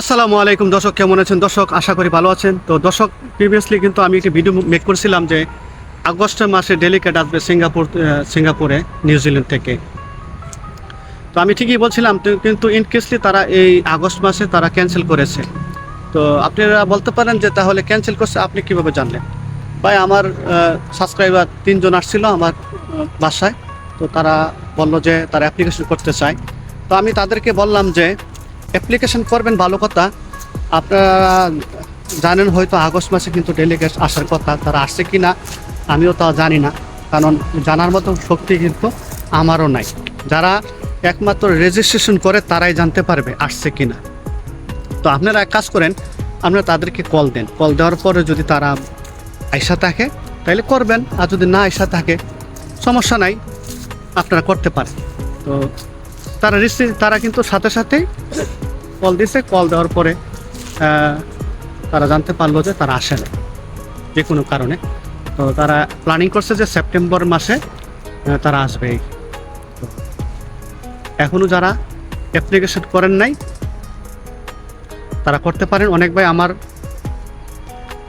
আসসালামু আলাইকুম দর্শক, কেমন আছেন? দর্শক, আশা করি ভালো আছেন। তো দর্শক প্রিভিয়াসলি কিন্তু আমি একটি ভিডিও মেক করেছিলাম যে আগস্ট মাসে ডেলিকেট আসবে সিঙ্গাপুর সিঙ্গাপুরে নিউজিল্যান্ড থেকে। তো আমি ঠিকই বলছিলাম কিন্তু ইনকেসলি তারা এই আগস্ট মাসে তারা ক্যান্সেল করেছে। তো আপনারা বলতে পারেন যে তাহলে ক্যান্সেল করছে, আপনি কীভাবে জানলেন? ভাই, আমার সাবস্ক্রাইবার তিনজন আসছিল আমার বাসায়। তো তারা বলল যে তারা অ্যাপ্লিকেশন করতে চায়। তো আমি তাদেরকে বললাম যে অ্যাপ্লিকেশন করবেন ভালো কথা। আপনারা জানেন হয়তো আগস্ট মাসে কিন্তু ডেলিগেট আসার কথা, তারা আসছে কি না আমিও তা জানি না। কারণ জানার মতো শক্তি কিন্তু আমারও নাই। যারা একমাত্র রেজিস্ট্রেশন করে, তারাই জানতে পারবে আসছে কি না তো আপনারা এক কাজ করেন আপনারা তাদেরকে কল দেন। কল দেওয়ার পরে যদি তারা আইসা থাকে তাহলে করবেন। আর যদি না আইসা থাকে, সমস্যা নাই, আপনারা করতে পারেন। তো তারা রিসিভ তারা কিন্তু সাথে সাথেই কল দিছে, কল দেওয়ার পরে তারা জানতে পারল যে তারা আসে না যে কোনো কারণে। তো তারা প্ল্যানিং করছে যে সেপ্টেম্বর মাসে তারা আসবে এখনও যারা অ্যাপ্লিকেশন করেন নাই, তারা করতে পারেন। অনেক ভাই আমার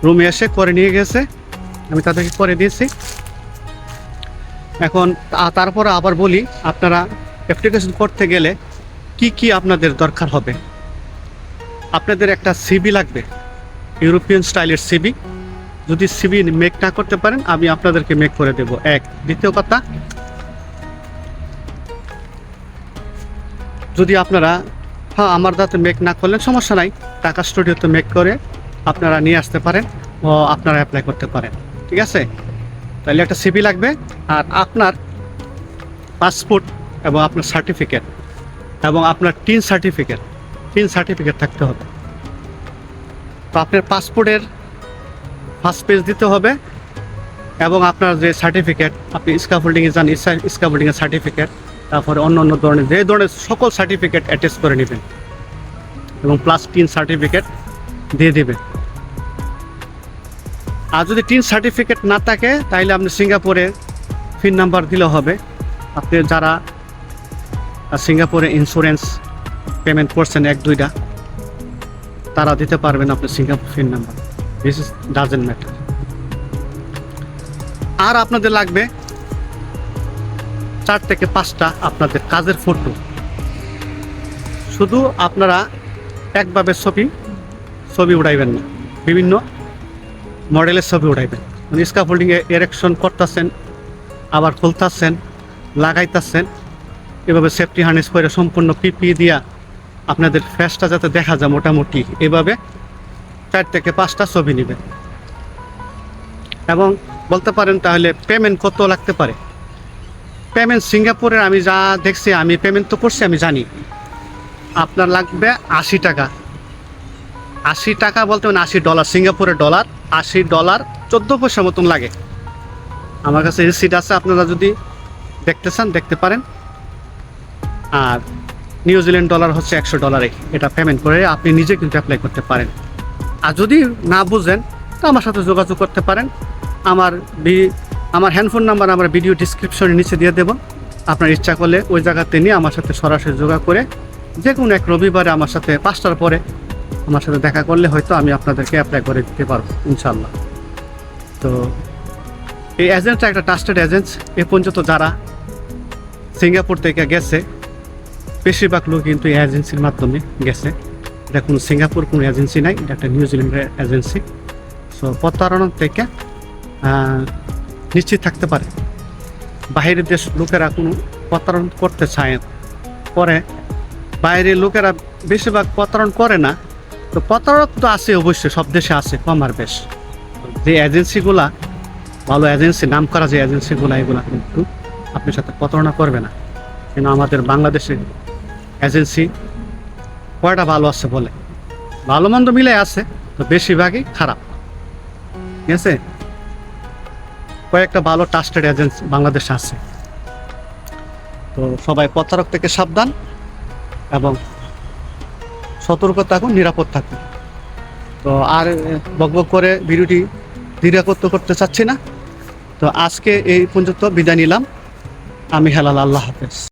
রুমে এসে করে নিয়ে গেছে, আমি তাদেরকে করে দিয়েছি। এখন তারপরে আবার বলি, আপনারা অ্যাপ্লিকেশন করতে গেলে কি কি আপনাদের দরকার হবে? আপনাদের একটা সিবি লাগবে ইউরোপিয়ান স্টাইলের সিবি যদি সিবি মেক না করতে পারেন, আমি আপনাদেরকে মেক করে দেব। এক, দ্বিতীয় কথা, যদি আপনারা হ্যাঁ আমার দাঁতে মেক না করলেন, সমস্যা নাই। টাকা স্টুডিওতে মেক করে আপনারা নিয়ে আসতে পারেন ও আপনারা অ্যাপ্লাই করতে পারেন। ঠিক আছে? তাহলে একটা সিবি লাগবে আর আপনার পাসপোর্ট এবং আপনার সার্টিফিকেট এবং আপনার টিন সার্টিফিকেট টিন সার্টিফিকেট থাকতে হবে। তো আপনার পাসপোর্টের ফার্স্ট পেজ দিতে হবে এবং আপনার যে সার্টিফিকেট আপনি স্কাফোল্ডিংয়ে যান স্কাফোল্ডিংয়ের সার্টিফিকেট তারপরে অন্য অন্য ধরনের, যে ধরনের সকল সার্টিফিকেট অ্যাটাচ করে নেবেন এবং প্লাস টিন সার্টিফিকেট দিয়ে দেবেন। আর যদি টিন সার্টিফিকেট না থাকে, তাহলে আপনি সিঙ্গাপুরে ফিন নাম্বার দিলে হবে। আপনি যারা সিঙ্গাপুরে ইন্স্যুরেন্স পেমেন্ট করছেন এক, দুইটা, তারা দিতে পারবেন আপনি Singapore pin number this is doesn't matter আর আপনাদের লাগবে চার থেকে পাঁচটা আপনাদের কাজের ফটো শুধু আপনারা একভাবে ছবি ছবি উঠাইবেন না। বিভিন্ন মডেলের ছবি উঠাইবেন মানে স্কাফোল্ডিংয়ে এরেকশন করতেছেন, আবার খুলতাছেন, লাগাইতাছেন, এভাবে সেফটি হার্নেস করে সম্পূর্ণ পিপি দিয়া আপনাদের ফেসটা যাতে দেখা যায় মোটামুটি, এভাবে চার থেকে পাঁচটা ছবি নেবে। এবং বলতে পারেন তাহলে পেমেন্ট কত লাগতে পারে? পেমেন্ট সিঙ্গাপুরের আমি যা দেখছি, আমি পেমেন্ট তো করছি, আমি জানি। আপনার লাগবে আশি টাকা। আশি টাকা বলতে মানে আশি ডলার সিঙ্গাপুরের ডলার আশি ডলার চোদ্দ পয়সা মতন লাগে। আমার কাছে রিসিট আছে, আপনারা যদি দেখতে চান, দেখতে পারেন। আর নিউজিল্যান্ড ডলার হচ্ছে একশো ডলারে এটা পেমেন্ট করে আপনি নিজে কিন্তু অ্যাপ্লাই করতে পারেন। আর যদি না বুঝেন, তো আমার সাথে যোগাযোগ করতে পারেন। আমার বি- আমার হ্যান্ডফোন নাম্বার আমার ভিডিও ডিসক্রিপশনের নিচে দিয়ে দেবো। আপনার ইচ্ছা করলে ওই জায়গাতে নিয়ে আমার সাথে সরাসরি যোগাযোগ করে যে কোনো এক রবিবারে আমার সাথে পাঁচটার পরে আমার সাথে দেখা করলে হয়তো আমি আপনাদেরকে অ্যাপ্লাই করে দিতে পারব ইনশাল্লাহ তো এই এজেন্টটা একটা ট্রাস্টেড এজেন্ট এ পর্যন্ত যারা সিঙ্গাপুর থেকে গেছে বেশিরভাগ লোক কিন্তু এই এজেন্সির মাধ্যমে গেছে। এটা কোনো সিঙ্গাপুর, কোনো এজেন্সি নাই, এটা একটা নিউজিল্যান্ডের এজেন্সি সো প্রতারণা থেকে নিশ্চিত থাকতে পারে। বাইরের দেশ লোকেরা কোনো প্রতারণ করতে চায় না। করে বাইরের লোকেরা বেশিরভাগ প্রতারণ করে না। তো প্রতারক তো আছে অবশ্যই, সব দেশে আছে, কম আর বেশ। যে এজেন্সিগুলা ভালো এজেন্সি নাম করা যে এজেন্সিগুলো এগুলা কিন্তু আপনার সাথে প্রতারণা করবে না। কিন্তু আমাদের বাংলাদেশের এজেন্সি, কয়টা ভালো আছে বলে? ভালো মন্দ মিলে আছে, তো বেশিরভাগই খারাপ। ঠিক আছে? কয়েকটা ভালো ট্রাস্টেড এজেন্সি বাংলাদেশে আছে। তো সবাই প্রতারক থেকে সাবধান এবং সতর্ক থাকুন, নিরাপদ থাকুন। তো আর বক বক করে ভিডিওটি দীর্ঘাকত্ব করতে চাচ্ছি না। তো আজকে এই পর্যন্ত বিদায় নিলাম। আমি হেলাল, আল্লাহ হাফেজ।